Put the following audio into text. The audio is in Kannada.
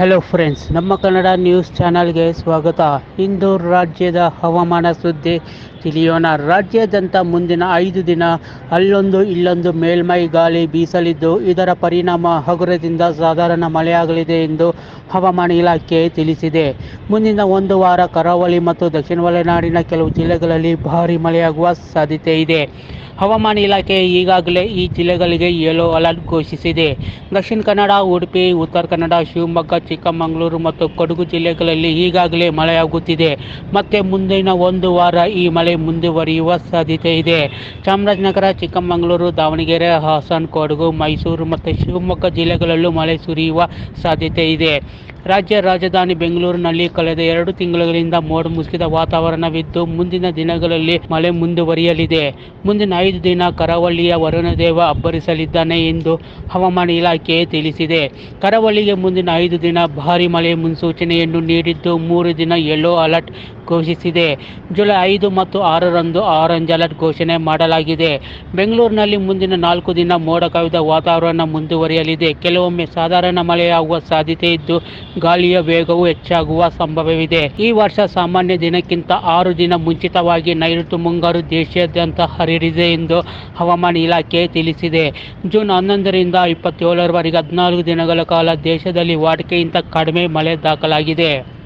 ಹಲೋ ಫ್ರೆಂಡ್ಸ್ ನಮ್ಮ ಕನ್ನಡ ನ್ಯೂಸ್ ಚಾನಲ್ಗೆ ಸ್ವಾಗತ. ಇಂದು ರಾಜ್ಯದ ಹವಾಮಾನ ಸುದ್ದಿ ತಿಳಿಯೋಣ. ರಾಜ್ಯಾದ್ಯಂತ ಮುಂದಿನ ಐದು ದಿನ ಅಲ್ಲೊಂದು ಇಲ್ಲೊಂದು ಮೇಲ್ಮೈ ಗಾಳಿ ಬೀಸಲಿದ್ದು, ಇದರ ಪರಿಣಾಮ ಹಗುರದಿಂದ ಸಾಧಾರಣ ಮಳೆಯಾಗಲಿದೆ ಎಂದು ಹವಾಮಾನ ಇಲಾಖೆ ತಿಳಿಸಿದೆ. ಮುಂದಿನ ಒಂದು ವಾರ ಕರಾವಳಿ ಮತ್ತು ದಕ್ಷಿಣ ಒಳನಾಡಿನ ಕೆಲವು ಜಿಲ್ಲೆಗಳಲ್ಲಿ ಭಾರೀ ಮಳೆಯಾಗುವ ಸಾಧ್ಯತೆ ಇದೆ. ಹವಾಮಾನ ಇಲಾಖೆ ಈಗಾಗಲೇ ಈ ಜಿಲ್ಲೆಗಳಿಗೆ ಯೆಲ್ಲೋ ಅಲರ್ಟ್ ಘೋಷಿಸಿದೆ. ದಕ್ಷಿಣ ಕನ್ನಡ, ಉಡುಪಿ, ಉತ್ತರ ಕನ್ನಡ, ಶಿವಮೊಗ್ಗ, ಚಿಕ್ಕಮಗಳೂರು ಮತ್ತು ಕೊಡಗು ಜಿಲ್ಲೆಗಳಲ್ಲಿ ಈಗಾಗಲೇ ಮಳೆಯಾಗುತ್ತಿದೆ. ಮತ್ತೆ ಮುಂದಿನ ಒಂದು ವಾರ ಈ ಮಳೆ ಮುಂದುವರಿಯುವ ಸಾಧ್ಯತೆ ಇದೆ. ಚಾಮರಾಜನಗರ, ಚಿಕ್ಕಮಗಳೂರು, ದಾವಣಗೆರೆ, ಹಾಸನ, ಕೊಡಗು, ಮೈಸೂರು ಮತ್ತು ಶಿವಮೊಗ್ಗ ಜಿಲ್ಲೆಗಳಲ್ಲೂ ಮಳೆ ಸುರಿಯುವ ಸಾಧ್ಯತೆ ಇದೆ. ರಾಜ್ಯ ರಾಜಧಾನಿ ಬೆಂಗಳೂರಿನಲ್ಲಿ ಕಳೆದ ಎರಡು ತಿಂಗಳುಗಳಿಂದ ಮೋಡ ಮುಸುಕಿದ ವಾತಾವರಣವಿದ್ದು, ಮುಂದಿನ ದಿನಗಳಲ್ಲಿ ಮಳೆ ಮುಂದುವರಿಯಲಿದೆ. ಮುಂದಿನ ಐದು ದಿನ ಕರಾವಳಿಯ ವರುಣದೇವ ಅಬ್ಬರಿಸಲಿದ್ದಾನೆ ಎಂದು ಹವಾಮಾನ ಇಲಾಖೆ ತಿಳಿಸಿದೆ. ಕರಾವಳಿಗೆ ಮುಂದಿನ ಐದು ದಿನ ಭಾರಿ ಮಳೆ ಮುನ್ಸೂಚನೆಯನ್ನು ನೀಡಿದ್ದು, ಮೂರು ದಿನ ಯೆಲ್ಲೋ ಅಲರ್ಟ್ ಘೋಷಿಸಿದೆ. ಜುಲೈ ಐದು ಮತ್ತು ಆರರಂದು ಆರೆಂಜ್ ಅಲರ್ಟ್ ಘೋಷಣೆ ಮಾಡಲಾಗಿದೆ. ಬೆಂಗಳೂರಿನಲ್ಲಿ ಮುಂದಿನ ನಾಲ್ಕು ದಿನ ಮೋಡ ಕವಿದ ವಾತಾವರಣ ಮುಂದುವರಿಯಲಿದೆ. ಕೆಲವೊಮ್ಮೆ ಸಾಧಾರಣ ಮಳೆಯಾಗುವ ಸಾಧ್ಯತೆ ಇದ್ದು ಗಾಳಿಯ ವೇಗವು ಹೆಚ್ಚಾಗುವ ಸಂಭವವಿದೆ. ಈ ವರ್ಷ ಸಾಮಾನ್ಯ ದಿನಕ್ಕಿಂತ ಆರು ದಿನ ಮುಂಚಿತವಾಗಿ ನೈಋತ್ಯ ಮುಂಗಾರು ದೇಶಾದ್ಯಂತ ಹರಿದಿದೆ ಎಂದು ಹವಾಮಾನ ಇಲಾಖೆ ತಿಳಿಸಿದೆ. ಜೂನ್ ಹನ್ನೊಂದರಿಂದ ಇಪ್ಪತ್ತೇಳರವರೆಗೆ ಹದಿನಾಲ್ಕು ದಿನಗಳ ಕಾಲ ದೇಶದಲ್ಲಿ ವಾಡಿಕೆಗಿಂತ ಕಡಿಮೆ ಮಳೆ ದಾಖಲಾಗಿದೆ.